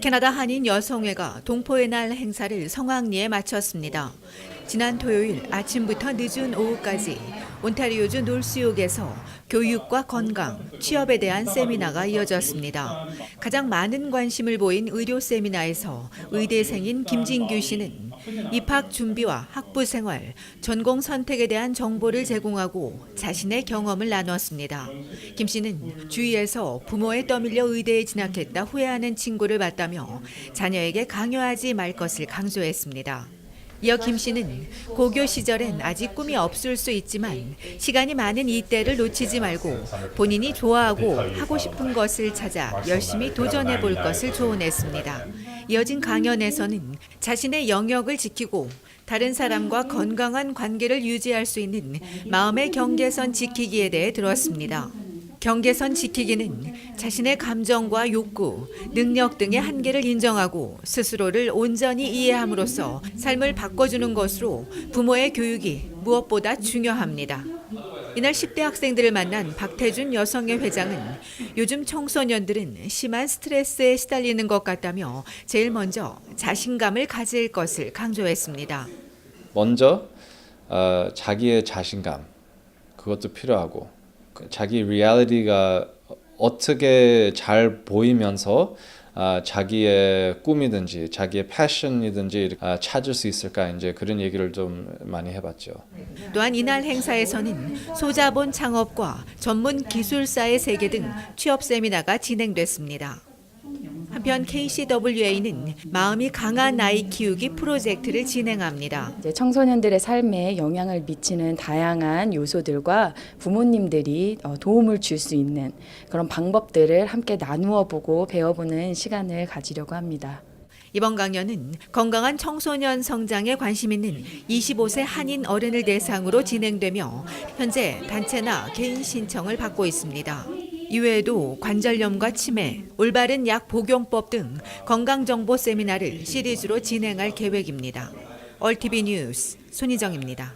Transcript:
캐나다 한인 여성회가 동포의 날 행사를 성황리에 마쳤습니다. 지난 토요일 아침부터 늦은 오후까지 온타리오주 놀수욕에서 교육과 건강, 취업에 대한 세미나가 이어졌습니다. 가장 많은 관심을 보인 의료 세미나에서 의대생인 김진규 씨는 입학 준비와 학부 생활, 전공 선택에 대한 정보를 제공하고 자신의 경험을 나눴습니다. 김 씨는 주위에서 부모에 떠밀려 의대에 진학했다 후회하는 친구를 봤다며 자녀에게 강요하지 말 것을 강조했습니다. 이어 김 씨는 고교 시절엔 아직 꿈이 없을 수 있지만 시간이 많은 이때를 놓치지 말고 본인이 좋아하고 하고 싶은 것을 찾아 열심히 도전해 볼 것을 조언했습니다. 이어진 강연에서는 자신의 영역을 지키고 다른 사람과 건강한 관계를 유지할 수 있는 마음의 경계선 지키기에 대해 들었습니다. 경계선 지키기는 자신의 감정과 욕구, 능력 등의 한계를 인정하고 스스로를 온전히 이해함으로써 삶을 바꿔주는 것으로 부모의 교육이 무엇보다 중요합니다. 이날 10대 학생들을 만난 박태준 여성의 회장은 요즘 청소년들은 심한 스트레스에 시달리는 것 같다며 제일 먼저 자신감을 가질 것을 강조했습니다. 먼저 어, 자기의 자신감 그것도 필요하고 그 자기 리얼리티가 어떻게 잘 보이면서 아, 자기의 꿈이든지 자기의 패션이든지 아, 찾을 수 있을까 이제 그런 얘기를 좀 많이 해봤죠. 또한 이날 행사에서는 소자본 창업과 전문 기술사의 세계 등 취업 세미나가 진행됐습니다. 한편 KCWA는 마음이 강한 아이 키우기 프로젝트를 진행합니다. 이제 청소년들의 삶에 영향을 미치는 다양한 요소들과 부모님들이 어, 도움을 줄 수 있는 그런 방법들을 함께 나누어 보고 배워보는 시간을 가지려고 합니다. 이번 강연은 건강한 청소년 성장에 관심 있는 25세 한인 어른을 대상으로 진행되며 현재 단체나 개인 신청을 받고 있습니다. 이외에도 관절염과 치매, 올바른 약 복용법 등 건강 정보 세미나를 시리즈로 진행할 계획입니다. 얼티비 뉴스 손희정입니다.